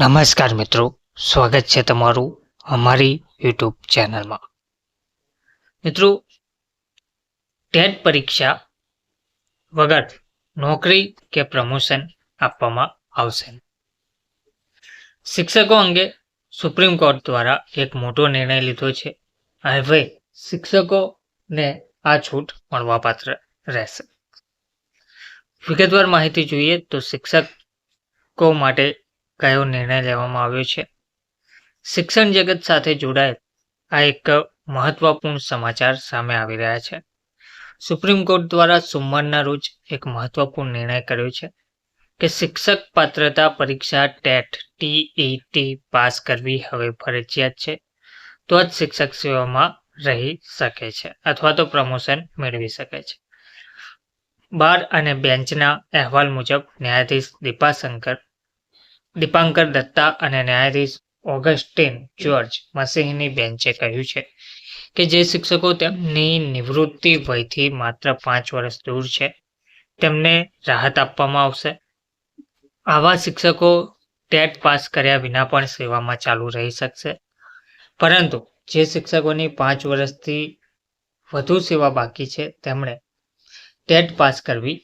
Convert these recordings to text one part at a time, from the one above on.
નમસ્કાર મિત્રો, સ્વાગત છે તમારું અમારી યુટ્યુબ ચેનલમાં. મિત્રો, ટેટ પરીક્ષા વગર નોકરી કે પ્રમોશન આપવામાં આવશે. શિક્ષકો અંગે સુપ્રીમ કોર્ટ દ્વારા એક મોટો નિર્ણય લીધો છે. હવે શિક્ષકોને આ છૂટ મળવાપાત્ર રહેશે. વિગતવાર માહિતી જોઈએ તો શિક્ષકો માટે કયો નિર્ણય લેવામાં આવ્યો છે? શિક્ષણ જગત સાથે જોડાયેલ આ એક મહત્વપૂર્ણ સમાચાર સામે આવી રહ્યા છે. સુપ્રીમ કોર્ટ દ્વારા સોમવારના રોજ એક મહત્વપૂર્ણ નિર્ણય કર્યો છે કે શિક્ષક પાત્રતા પરીક્ષા ટેટ ટીઈટી પાસ કરવી હવે ફરજિયાત છે. તો જ શિક્ષક સેવામાં રહી શકે છે અથવા તો પ્રમોશન મેળવી શકે છે. બાર અને બેન્ચના અહેવાલ મુજબ ન્યાયાધીશ દીપાશંકર દીપાંકર દત્તા અને ન્યાયાધીશ ઓગસ્ટિન જ્યોર્જ મસીહની બેન્ચે કહ્યું છે કે જે શિક્ષકો તેમની નિવૃત્તિ વયથી માત્ર પાંચ વર્ષ દૂર છે, તેમને રાહત આપવામાં આવશે. આવા શિક્ષકો ટેટ પાસ કર્યા વિના પણ સેવામાં ચાલુ રહી શકશે. પરંતુ જે શિક્ષકોની પાંચ વર્ષથી વધુ સેવા બાકી છે, તેમણે ટેટ પાસ કરવી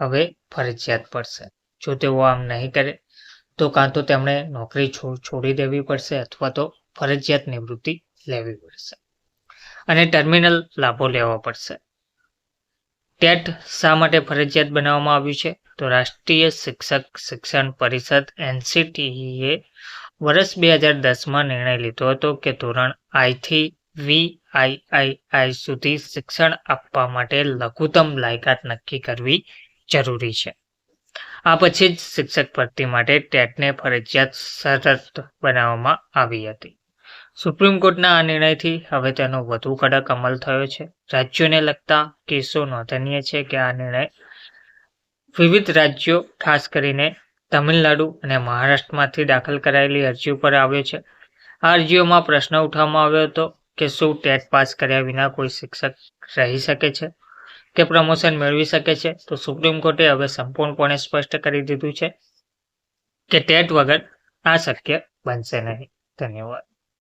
હવે ફરજિયાત પડશે. જો તેઓ આમ નહીં કરે તો કાં તો તેમણે નોકરી છોડી દેવી પડશે અથવા તો ફરજિયાત નિવૃત્તિ લેવી પડશે અને ટર્મિનલ લાભો લેવા પડશે. ટેટ શા માટે ફરજિયાત બનાવવામાં આવ્યું છે? તો રાષ્ટ્રીય શિક્ષક શિક્ષણ પરિષદ એનસીટીઈએ વર્ષ બે હજાર દસમાં નિર્ણય લીધો હતો કે ધોરણ આઈથી વી આઈઆઈઆઈ સુધી શિક્ષણ આપવા માટે લઘુત્તમ લાયકાત નક્કી કરવી જરૂરી છે. આ પછી જ શિક્ષક ભરતી માટે ટેટને ફરજિયાત સતત બનાવવામાં આવી હતી. સુપ્રીમ કોર્ટના આ નિર્ણયથી હવે તેનો વધુ કડક અમલ થયો છે. રાજ્યોને લગતા કેસો નોંધનીય છે કે આ નિર્ણય વિવિધ રાજ્યો, ખાસ કરીને તમિલનાડુ અને મહારાષ્ટ્રમાંથી દાખલ કરાયેલી અરજીઓ પર આવ્યો છે. આ અરજીઓમાં પ્રશ્ન ઉઠાવવામાં આવ્યો હતો કે શું ટેટ પાસ કર્યા વિના કોઈ શિક્ષક રહી શકે છે? કે પ્રમોશન મેળવી શકે છે, તો સુપ્રીમ કોર્ટે હવે સંપૂર્ણપણે સ્પષ્ટ કરી દીધું છે કે ટેટ વગર આ શક્ય બનશે નહીં. ધન્યવાદ.